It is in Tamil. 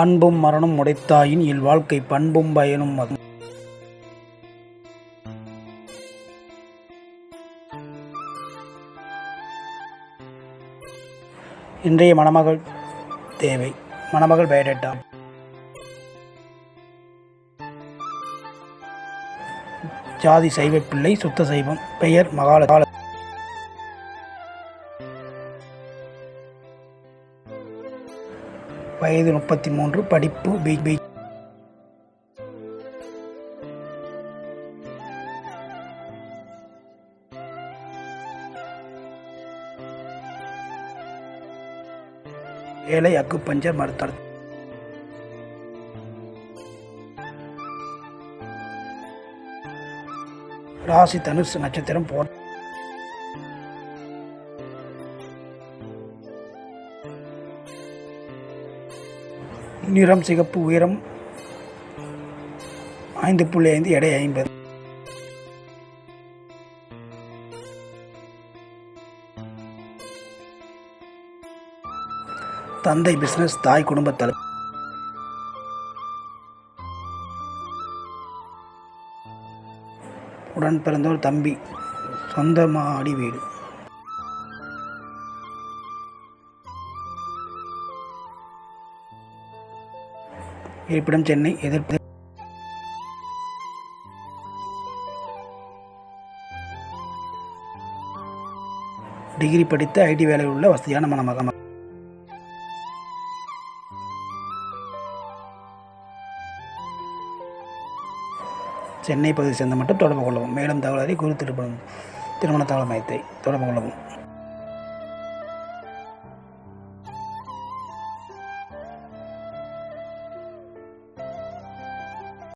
அன்பும் மரணம் உடைத்தாயின் இல்வாழ்க்கை பண்பும் பயனும் மதும் இன்றைய மணமகள் தேவை. மணமகள் பயோடேட்டா ஜாதி சைவ பிள்ளை சுத்த சைவம் பெயர் மகால வயது முப்பத்தி மூன்று படிப்பு பி பி. ஏழை அக்கு பஞ்சர் மருத்துவர். ராசி தனுசு நட்சத்திரம் போ நிறம் சிகப்பு உயரம் ஐந்து புள்ளி ஐந்து எடை ஐம்பது. தந்தை பிசினஸ் தாய் குடும்பத் தலைவர் உடன் பிறந்தவர் தம்பி சொந்த மாடி வீடு. இருப்பிடம் சென்னை எதிர்ப்பு டிகிரி படித்து ஐடி வேலையில் உள்ள வசதியான மணமகன் சென்னை பகுதியை சேர்ந்த மட்டும் தொடர்பு கொள்ளவும். மேலும் தகவலை குரு திருப்பணம் திருமண தகவல் மையத்தை தொடர்பு கொள்ளவும்.